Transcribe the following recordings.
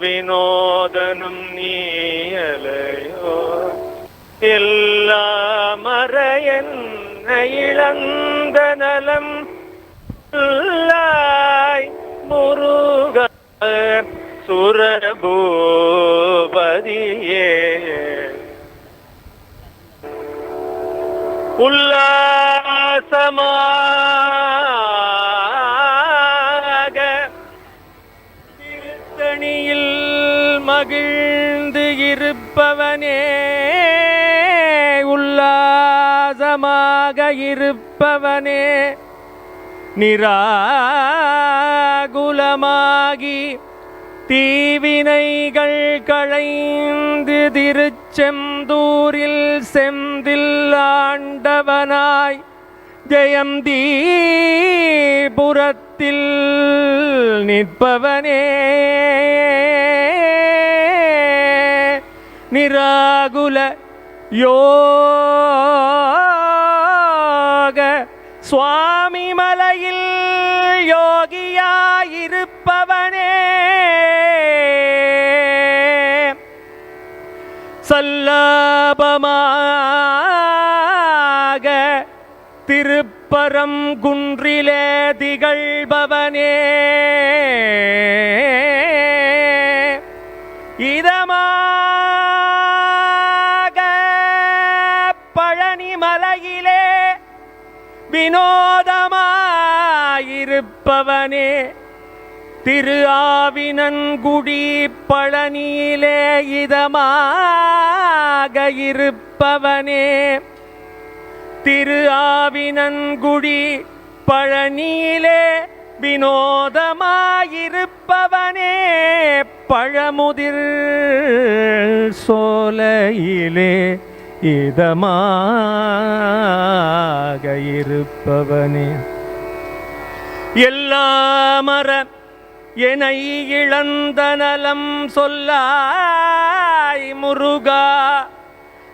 வினோதனும் நீயலையோ. எல்லா மறையன் இழந்த நலம். முருக சுரபூபதியே. உல்லாசமாக மகிழ்ந்து இருப்பவனே உல்லாசமாக இருப்பவனே நிராகுலமாகி தீவினைகள் களைந்து திருச்செந்தூரில் செந்தில் ஆண்டவனாய் ஜெயந்தீபுரத்தில் நிற்பவனே. நிராகுல யோக. சுவாமி மலையில் யோகியாயிருப்பவனே. சல்லாபமாக திருப்பரம் குன்றிலே திகழ்பவனே. பழனி மலையிலே வினோதமாயிருப்பவனே. திரு ஆவினன்குடி பழனியிலே இதமாக இருப்பவனே. திரு ஆவினன்குடி பழனியிலே வினோதமாயிருப்பவனே. பழமுதிர் சோலையிலே இதமாக இருப்பவனே. எல்லாமர என இழந்த நலம் சொல்லாய் முருகா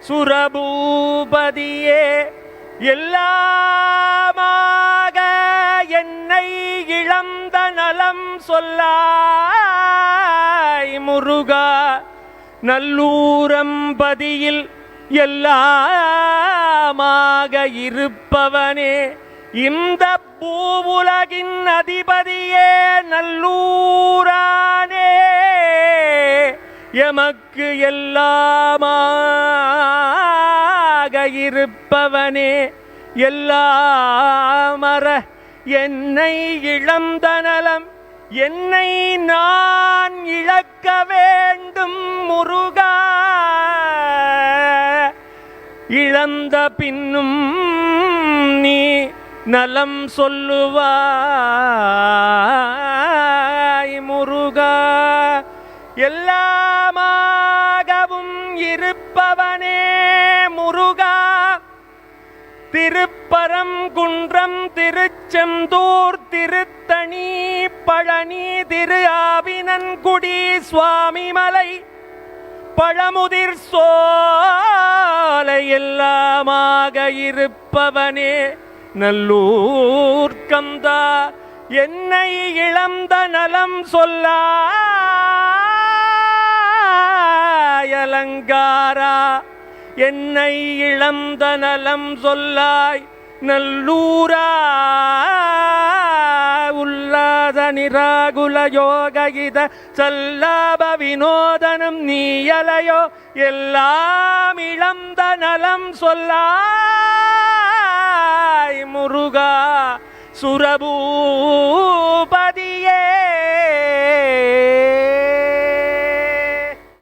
சுரபூபதியே எல்லாமாக என்னை இழந்த நலம் சொல்லாய் முருகா நல்லூரம்பதியில் எல்லாமாக இருப்பவனே இந்த பூவுலகின் அதிபதியே நல்லூரானே. எமக்கு எல்லாமாக இருப்பவனே எல்லாமர என்னை இழந்த நலம் என்னை நான் இழக்க வேண்டும் முருகா. இழந்த பின்னும் நீ நலம் சொல்லுவாய் முருகா. எல்லாமாகவும் இருப்பவனே முருகா. திருப்பரம் குன்றம் திருச்செந்தூர் திருத்தணி பழனி திரு ஆவினன்குடி சுவாமிமலை பழமுதிர் சோலை எல்லாமாக இருப்பவனே நல்லூர் கந்தா என்னை இழந்த நலம் சொல்லாயலங்காரா என்னை இழந்த நலம் சொல்லாய் நல்லூரா. உல்லாத நிராகுல யோககித சல்லாப வினோதனம் நீயலையோ? எல்லாம் இழந்த நலம் சொல்லாய் முருகா சுரபூ